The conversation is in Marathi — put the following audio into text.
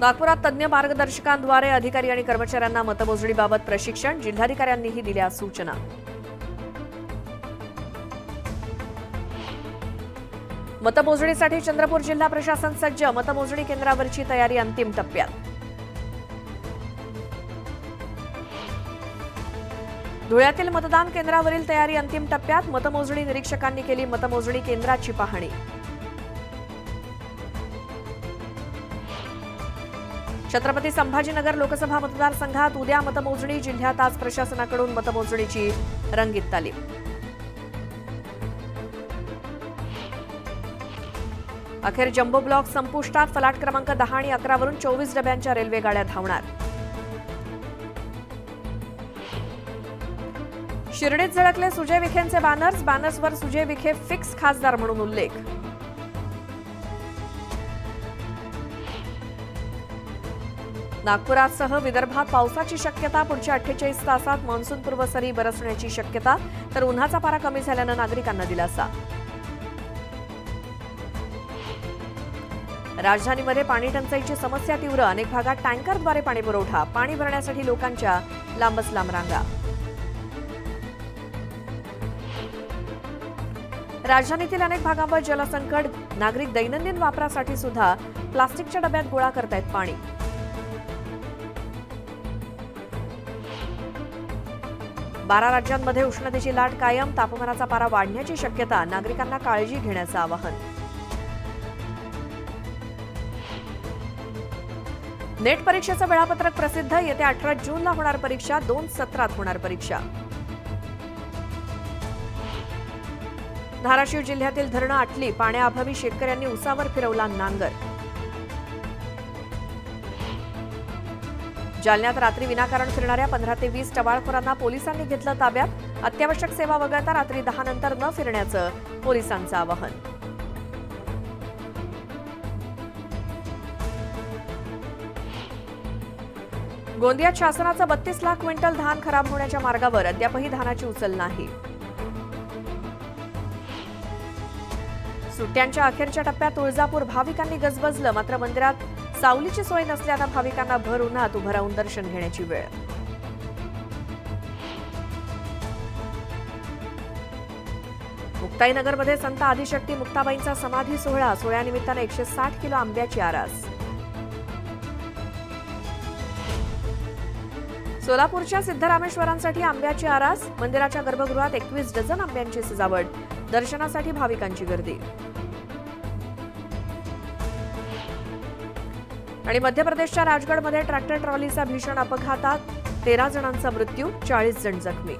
नागपुरात तज्ज्ञ मार्गदर्शकांद्वारे अधिकारी आणि कर्मचाऱ्यांना मतमोजणीबाबत प्रशिक्षण जिल्हाधिकाऱ्यांनीही दिल्या सूचना. मतमोजणीसाठी चंद्रपूर जिल्हा प्रशासन सज्ज मतमोजणी केंद्रावरची तयारी अंतिम टप्प्यात. धुळ्यातील मतदान केंद्रावरील तयारी अंतिम टप्प्यात मतमोजणी निरीक्षकांनी केली मतमोजणी केंद्राची पाहणी. छत्रपती संभाजीनगर लोकसभा मतदारसंघात उद्या मतमोजणी जिल्ह्यात आज प्रशासनाकडून मतमोजणीची रंगीत तालीम. अखेर जम्बो ब्लॉक संपुष्टात फलाट क्रमांक दहा आणि अकरावरून चोवीस डब्यांच्या रेल्वे गाड्या धावणार. शिर्डीत झळकले सुजय विखेंचे बॅनर्स बॅनर्सवर सुजय विखे फिक्स खासदार म्हणून उल्लेख. नागपुरासह विदर्भात पावसाची शक्यता पुढच्या अठ्ठेचाळीस तासात मान्सूनपूर्व सरी बरसण्याची शक्यता तर उन्हाचा पारा कमी झाल्यानं नागरिकांना दिलासा. राजधानीमध्ये पाणी टंचाईची समस्या तीव्र अनेक भागात टँकरद्वारे पाणी पुरवठा पाणी भरण्यासाठी लोकांच्या लांबच लांब रांगा. राजधानीतील अनेक भागांवर जलसंकट नागरिक दैनंदिन वापरासाठी सुद्धा प्लास्टिकच्या डब्यात गोळा करतायत पाणी. बारा राज्यांमध्ये उष्णतेची लाट कायम तापमानाचा पारा वाढण्याची शक्यता नागरिकांना काळजी घेण्याचं आवाहन. नेट परीक्षेचं वेळापत्रक प्रसिद्ध येत्या अठरा जूनला होणार परीक्षा दोन सत्रात होणार परीक्षा. धाराशिव जिल्ह्यातील धरणं आटली पाण्याअभावी शेतकऱ्यांनी उसावर फिरवला नांगर. जालन्यात रात्री विनाकारण फिरणाऱ्या पंधरा ते वीस टवाळखोरांना पोलिसांनी घेतलं ताब्यात. अत्यावश्यक सेवा वगळता रात्री दहा नंतर न फिरण्याचं पोलिसांचं आवाहन. गोंदियात शासनाचं बत्तीस लाख क्विंटल धान खराब होण्याच्या मार्गावर अद्यापही धानाची उचल नाही. सुट्ट्यांच्या अखेरच्या टप्प्यात तुळजापूर भाविकांनी गजबजलं मात्र मंदिरात सावलीची सोय नसल्यानं भाविकांना भर उन्हात उभं राहून दर्शन घेण्याची वेळ. मुक्ताईनगरमध्ये संत आदिशक्ती मुक्ताबाईंचा समाधी सोहळा सोहळ्यानिमित्तानं एकशे साठ किलो आंब्याची आरास. सोलापूरच्या सिद्धरामेश्वरांसाठी आंब्याची आरास मंदिराच्या गर्भगृहात एकवीस डझन आंब्यांची सजावट दर्शनासाठी भाविकांची गर्दी. आणि मध्य प्रदेशच्या राजगडमध्ये ट्रॅक्टर ट्रॉलीचा भीषण अपघातात तेरा जणांचा मृत्यू चाळीस जण जखमी.